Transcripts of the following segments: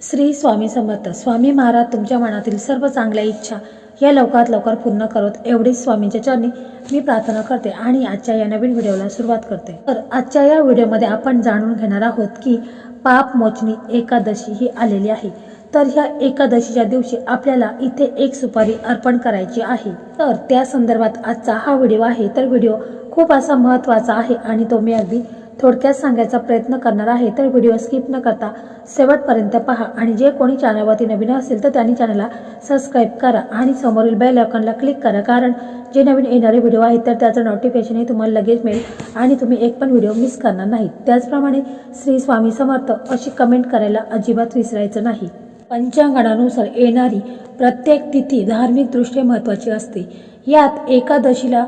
श्री स्वामी समर्थ. स्वामी महाराज तुमच्या मनातील सर्व चांगल्या इच्छा या लवकरात लवकर पूर्ण करत एवढीच स्वामींच्या चरणी मी प्रार्थना करते आणि आजच्या या नवीन व्हिडिओला सुरुवात करते. तर आजच्या या व्हिडिओमध्ये आपण जाणून घेणार आहोत की पाप मोचणी एकादशी ही आलेली आहे. तर ह्या एकादशीच्या दिवशी आपल्याला इथे एक सुपारी अर्पण करायची आहे. तर त्या संदर्भात आजचा हा व्हिडिओ आहे. तर व्हिडिओ खूप असा महत्त्वाचा आहे आणि तो मी अगदी थोडक्यात सांगायचा प्रयत्न करणार आहे तर व्हिडिओ स्किप न करता शेवटपर्यंत पहा आणि जे कोणी चॅनलवरती नवीन असेल तर त्यांनी चॅनलला सबस्क्राईब करा आणि समोरील बेल आयकॉनला क्लिक करा. कारण जे नवीन येणारे व्हिडिओ आहेत तर त्याचं नोटिफिकेशनही तुम्हाला लगेच मिळेल आणि तुम्ही एक पण व्हिडिओ मिस करणार नाही. त्याचप्रमाणे श्री स्वामी समर्थ अशी कमेंट करायला अजिबात विसरायचं नाही. पंचांगणानुसार येणारी प्रत्येक तिथी धार्मिकदृष्ट्या महत्त्वाची असते. यात एकादशीला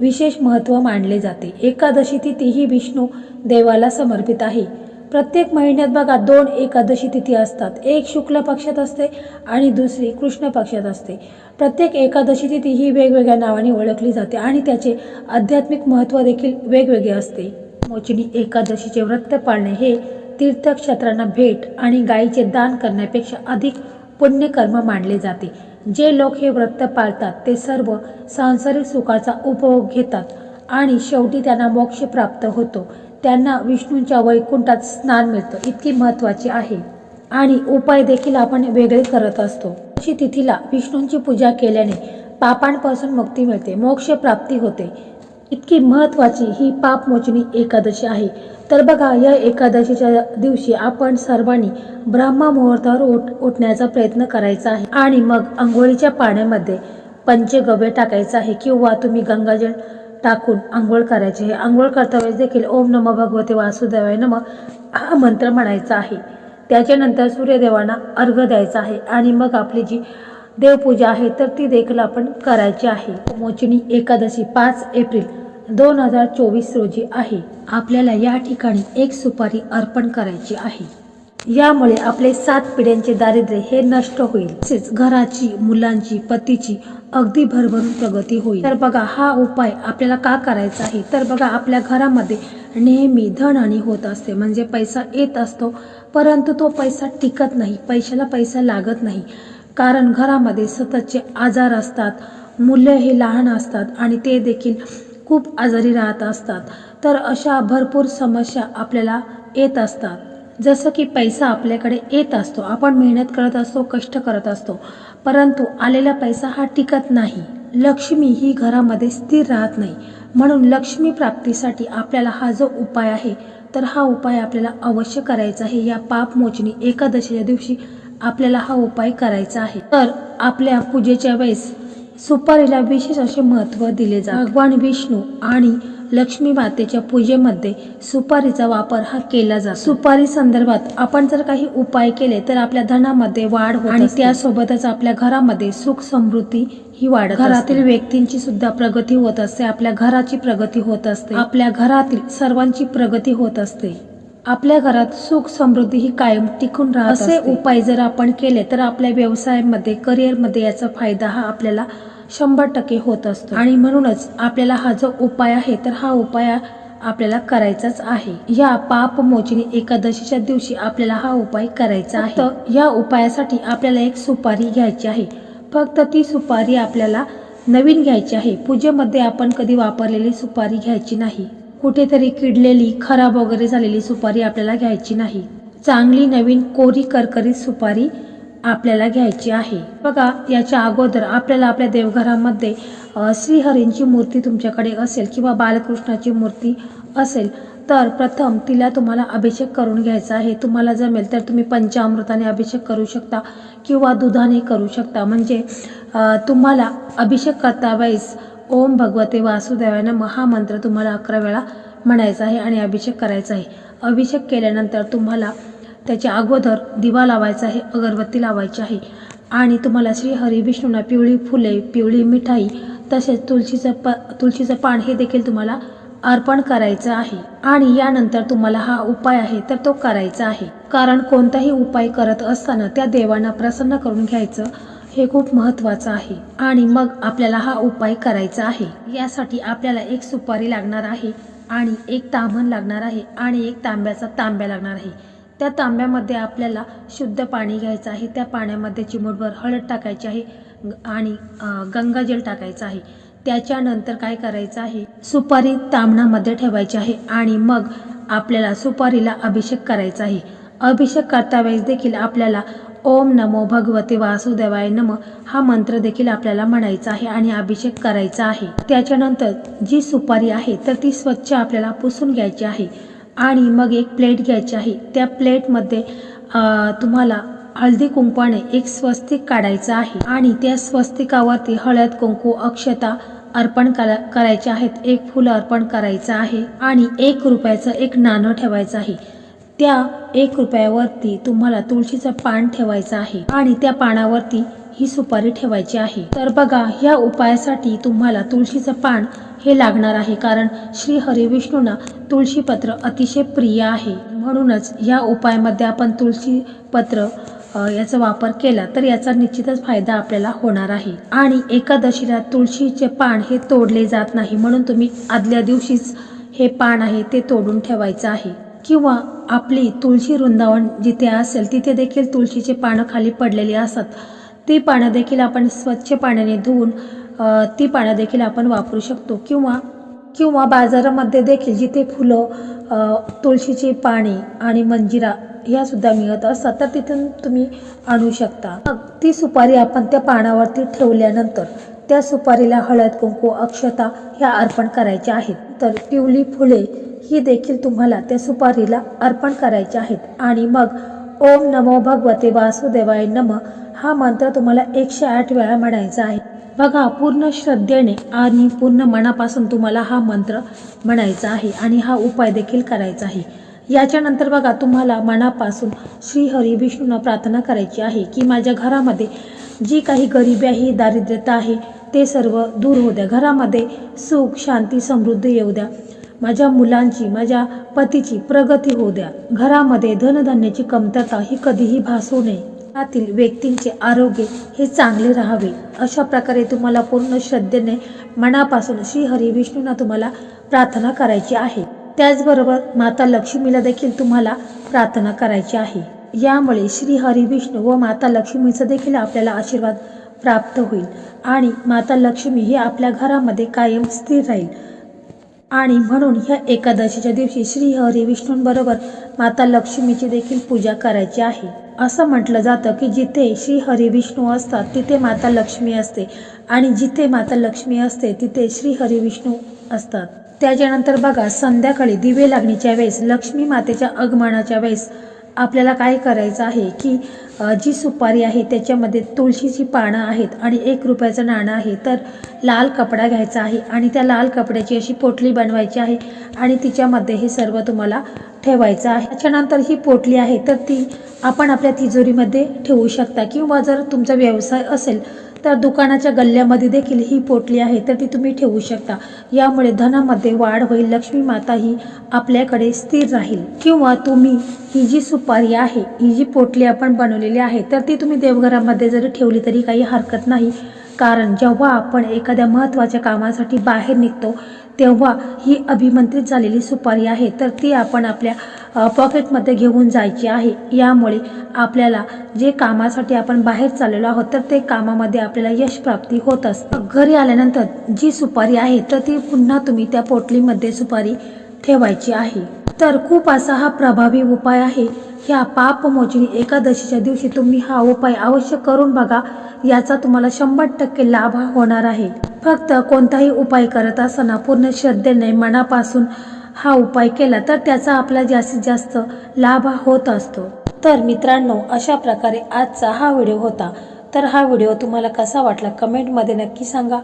विशेष महत्त्व मानले जाते. एकादशी तिथी ही विष्णू देवाला समर्पित आहे. प्रत्येक महिन्यात बघा दोन एकादशी तिथी असतात. एक शुक्ल पक्षात असते आणि दुसरी कृष्ण पक्षात असते. प्रत्येक एकादशी तिथी ही वेगवेगळ्या नावाने ओळखली जाते आणि त्याचे आध्यात्मिक महत्त्व देखील वेगवेगळे असते. मोचनी एकादशीचे व्रत पाळणे हे तीर्थक्षेत्रांना भेट आणि गायीचे दान करण्यापेक्षा अधिक पुण्यकर्म मानले जाते. जे लोक हे व्रत पाळतात ते सर्व सांसारिक सुखाचा उपभोग घेतात आणि शेवटी त्यांना मोक्ष प्राप्त होतो. त्यांना विष्णूंच्या वैकुंठात स्नान मिळतं इतकी महत्त्वाची आहे. आणि उपाय देखील आपण वेगळे करत असतो. अशी तिथीला विष्णूंची पूजा केल्याने पापांपासून मुक्ती मिळते मोक्ष प्राप्ती होते. इतकी महत्त्वाची ही पापमोचनी एकादशी आहे. तर बघा या एकादशीच्या दिवशी आपण सर्वांनी ब्रह्मा मुहूर्तावर उठ उठण्याचा प्रयत्न करायचा आहे. आणि मग आंघोळीच्या पाण्यामध्ये पंचगव्य टाकायचं आहे किंवा तुम्ही गंगाजल टाकून आंघोळ करायची आहे. आंघोळ करता वेळेस देखील ओम नम भगवते वासुदेवाय नम हा मंत्र म्हणायचा आहे. त्याच्यानंतर सूर्यदेवांना अर्घ द्यायचा आहे. आणि मग आपली जी देवपूजा आहे तर ती देखील आपण करायची आहे. मोचनी एकादशी पाच एप्रिल दोन हजार चोवीस रोजी आहे. आपल्याला या ठिकाणी एक सुपारी अर्पण करायची आहे. यामुळे आपले सात पिढ्यांचे दारिद्र्य हे नष्ट होईल. तसेच घराची मुलांची पतीची अगदी भरभरून प्रगती होईल. तर बघा हा उपाय आपल्याला का करायचा आहे? तर बघा आपल्या घरामध्ये नेहमी धनहानी होत असते. म्हणजे पैसा येत असतो परंतु तो पैसा टिकत नाही. पैशाला पैसा लागत नाही. कारण घरामध्ये सततचे आजार असतात मुलं हे लहान असतात आणि ते देखील खूप आजारी राहत असतात. तर अशा भरपूर समस्या आपल्याला येत असतात. जसं की पैसा आपल्याकडे येत असतो. आपण मेहनत करत असतो कष्ट करत असतो. परंतु आलेला पैसा हा टिकत नाही. लक्ष्मी ही घरामध्ये स्थिर राहत नाही. म्हणून लक्ष्मी प्राप्तीसाठी आपल्याला हा जो उपाय आहे तर हा उपाय आपल्याला अवश्य करायचा आहे. या पापमोचनी एकादशीच्या दिवशी आपल्याला हा उपाय करायचा आहे. तर आपल्या पूजेच्या वेळेस सुपारीला विशेष असे महत्त्व दिले जाते. भगवान विष्णू आणि लक्ष्मी मातेच्या पूजेमध्ये सुपारीचा वापर हा केला जातो. सुपारी संदर्भात आपण जर काही उपाय केले तर आपल्या धनामध्ये वाढ होत आणि त्यासोबतच आपल्या घरामध्ये सुख समृद्धी ही वाढत घरातील व्यक्तींची सुद्धा प्रगती होत असते. आपल्या घराची प्रगती होत असते. आपल्या घरातील सर्वांची प्रगती होत असते. आपल्या घरात सुख समृद्धी ही कायम टिकून राहत असे उपाय जर आपण केले तर आपल्या व्यवसायामध्ये करिअरमध्ये याचा फायदा हा आपल्याला शंभर टक्के होत असतो. आणि म्हणूनच आपल्याला हा जो उपाय आहे तर हा उपाय आपल्याला करायचाच आहे. या पाप मोचनी एकादशीच्या दिवशी आपल्याला हा उपाय करायचा आहे. तर या उपायासाठी आपल्याला एक सुपारी घ्यायची आहे. फक्त ती सुपारी आपल्याला नवीन घ्यायची आहे. पूजेमध्ये आपण कधी वापरलेली सुपारी घ्यायची नाही. कुठेतरी किडलेली खराब वगैरे झालेली सुपारी आपल्याला घ्यायची नाही. चांगली नवीन कोरी करकरीत सुपारी आपल्याला घ्यायची आहे. बघा याच्या अगोदर आपल्याला आपल्या देवघरामध्ये श्रीहरींची मूर्ती तुमच्याकडे असेल किंवा बालकृष्णाची मूर्ती असेल तर प्रथम तिला तुम्हाला अभिषेक करून घ्यायचा आहे. तुम्हाला जमेल तर तुम्ही पंचामृताने अभिषेक करू शकता किंवा दुधाने करू शकता. म्हणजे तुम्हाला अभिषेक करता वेळेस ओम भगवते वासुदेवानं महामंत्र तुम्हाला अकरा वेळा म्हणायचा आहे आणि अभिषेक करायचा आहे. अभिषेक केल्यानंतर तुम्हाला त्याच्या अगोदर दिवा लावायचा आहे अगरबत्ती लावायची आहे. आणि तुम्हाला श्री हरी विष्णूंना पिवळी फुले पिवळी मिठाई तसेच तुळशीचं प तुळशीचं पान हे देखील तुम्हाला अर्पण करायचं आहे. आणि यानंतर तुम्हाला हा उपाय आहे तर तो करायचा आहे. कारण कोणताही उपाय करत असताना त्या देवांना प्रसन्न करून घ्यायचं हे खूप महत्त्वाचं आहे आणि मग आपल्याला हा उपाय करायचा आहे. यासाठी आपल्याला एक सुपारी लागणार आहे आणि एक ताम्हण लागणार आहे आणि एक तांब्याचा तांब्या लागणार आहे. त्या तांब्यामध्ये आपल्याला शुद्ध पाणी घ्यायचं आहे. त्या पाण्यामध्ये चिमूटभर हळद टाकायची आहे आणि गंगाजल टाकायचं आहे. त्याच्यानंतर काय करायचं आहे? सुपारी तांबणामध्ये ठेवायची आहे आणि मग आपल्याला सुपारीला अभिषेक करायचा आहे. अभिषेक करता वेळेस देखील आपल्याला ओम नमो भगवते वासुदेवाय नम. हा मंत्र देखील आपल्याला म्हणायचा आहे आणि अभिषेक करायचा आहे. त्याच्यानंतर जी सुपारी आहे तर ती स्वच्छ आपल्याला पुसून घ्यायची आहे आणि मग एक प्लेट घ्यायची आहे. त्या प्लेटमध्ये तुम्हाला हळदी कुंकवाने एक स्वस्तिक काढायचं आहे आणि त्या स्वस्तिकावरती हळद कुंकू अक्षता अर्पण करा करायचे आहेत. एक फुलं अर्पण करायचं आहे आणि एक रुपयाचं एक नाणं ठेवायचं आहे. त्या एक रुपयावरती तुम्हाला तुळशीचं पान ठेवायचं आहे आणि त्या पानावरती ही सुपारी ठेवायची आहे. तर बघा ह्या उपायासाठी तुम्हाला तुळशीचं पान हे लागणार आहे कारण श्री हरिविष्णूंना तुळशीपत्र अतिशय प्रिय आहे. म्हणूनच या उपायामध्ये आपण तुळशी पत्र याचा वापर केला तर याचा निश्चितच फायदा आपल्याला होणार आहे. आणि एकादशीला तुळशीचे पान हे तोडले जात नाही म्हणून तुम्ही आदल्या दिवशीच हे पान आहे ते तोडून ठेवायचं आहे. किंवा आपली तुळशी वृंदावन जिथे असेल तिथे देखील तुळशीचे पानं खाली पडलेली असतात. ती पानं देखील आपण स्वच्छ पाण्याने धुवून ती पानं देखील आपण वापरू शकतो. किंवा किंवा बाजारामध्ये देखील जिथे फुलं तुळशीची पाने आणि मंजिरा ह्यासुद्धा मिळत असतात. तर तिथून तुम्ही आणू शकता. मग ती सुपारी आपण त्या पानावरती ठेवल्यानंतर त्या सुपारीला हळद कुंकू अक्षता ह्या अर्पण करायच्या आहेत. तर पिवली फुले ही देखील तुम्हाला त्या सुपारीला अर्पण करायच्या आहेत. आणि मग ओम नमो भगवते वासुदेवाय नम हा मंत्र तुम्हाला एकशे आठ वेळा म्हणायचा आहे. बघा पूर्ण श्रद्धेने आणि पूर्ण मनापासून तुम्हाला हा मंत्र म्हणायचा आहे आणि हा उपाय देखील करायचा आहे. याच्यानंतर बघा तुम्हाला मनापासून श्री हरी विष्णूंना प्रार्थना करायची आहे की माझ्या घरामध्ये जी काही गरिबी आहे दारिद्र्यता आहे ते सर्व दूर होऊ द्या. घरामध्ये सुख शांती समृद्धी येऊ द्या. माझ्या मुलांची माझ्या पतीची प्रगती होऊ द्या. घरामध्ये धनधान्याची कमतरता ही कधीही भासू नये. घरातील व्यक्तींचे आरोग्य हे चांगले राहावे. अशा प्रकारे तुम्हाला पूर्ण श्रद्धेने मनापासून श्री हरी विष्णूंना तुम्हाला प्रार्थना करायची आहे. त्याचबरोबर माता लक्ष्मीला देखील तुम्हाला प्रार्थना करायची आहे. यामुळे श्री हरी विष्णू व माता लक्ष्मीचा देखील आपल्याला आशीर्वाद प्राप्त होईल आणि माता लक्ष्मी ही आपल्या घरामध्ये कायम स्थिर राहील. आणि म्हणून ह्या एकादशीच्या दिवशी श्री हरी विष्णूंबरोबर माता लक्ष्मीची देखील पूजा करायची आहे. असं म्हटलं जातं की जिथे श्री हरी विष्णू असतात तिथे माता लक्ष्मी असते. आणि जिथे माता लक्ष्मी असते तिथे श्री हरी विष्णू असतात. त्याच्यानंतर बघा संध्याकाळी दिवे लागणीच्या वेळेस लक्ष्मी मातेच्या आगमनाच्या वेळेस आपल्याला काय करायचं आहे की जी सुपारी आहे त्याच्यामध्ये तुळशीची पानं आहेत आणि एक रुपयाचं नाणं आहे तर लाल कपडा घ्यायचा आहे आणि त्या लाल कपड्याची अशी पोटली बनवायची आहे आणि तिच्यामध्ये हे सर्व तुम्हाला ठेवायचं आहे. त्याच्यानंतर ही पोटली आहे तर ती आपण आपल्या तिजोरीमध्ये ठेवू शकता किंवा जर तुमचा व्यवसाय असेल तर दुकानाच्या गल्ल्यामध्ये देखील ही पोटली आहे तर ती तुम्ही ठेवू शकता. यामुळे धनामध्ये वाढ होईल लक्ष्मी माता ही आपल्याकडे स्थिर राहील. किंवा तुम्ही ही जी सुपारी आहे ही जी पोटली आपण बनवलेली आहे तर ती तुम्ही देवघरामध्ये जरी ठेवली तरी काही हरकत नाही. कारण जेव्हा आपण एखाद्या महत्त्वाच्या कामासाठी बाहेर निघतो तेव्हा ही अभिमंत्रित झालेली सुपारी आहे. तर ती आपण आपल्या पॉकेटमध्ये घेऊन जायची आहे. यामुळे आपल्याला जे कामासाठी आपण बाहेर चाललेलो आहोत तर ते कामामध्ये आपल्याला यश प्राप्ती होत असतं. घरी आल्यानंतर जी सुपारी आहे तर ती पुन्हा तुम्ही त्या पोटलीमध्ये सुपारी ठेवायची आहे. तर खूप असा हा प्रभावी उपाय आहे. ह्या पापमोचनी एकादशीच्या दिवशी तुम्ही हा उपाय अवश्य करून बघा. याचा तुम्हाला शंभर टक्के लाभ होणार आहे. फक्त कोणताही उपाय करत असताना पूर्ण श्रद्धेने मनापासून हा उपाय केला तर त्याचा आपला जास्तीत जास्त लाभ होत असतो. तर मित्रांनो अशा प्रकारे आजचा हा व्हिडिओ होता. तर हा व्हिडिओ तुम्हाला कसा वाटला कमेंटमध्ये नक्की सांगा.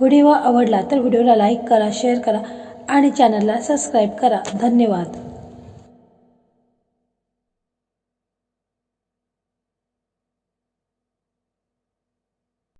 व्हिडिओ आवडला तर व्हिडिओला लाईक करा शेअर करा आणि चॅनलला सबस्क्राईब करा. धन्यवाद.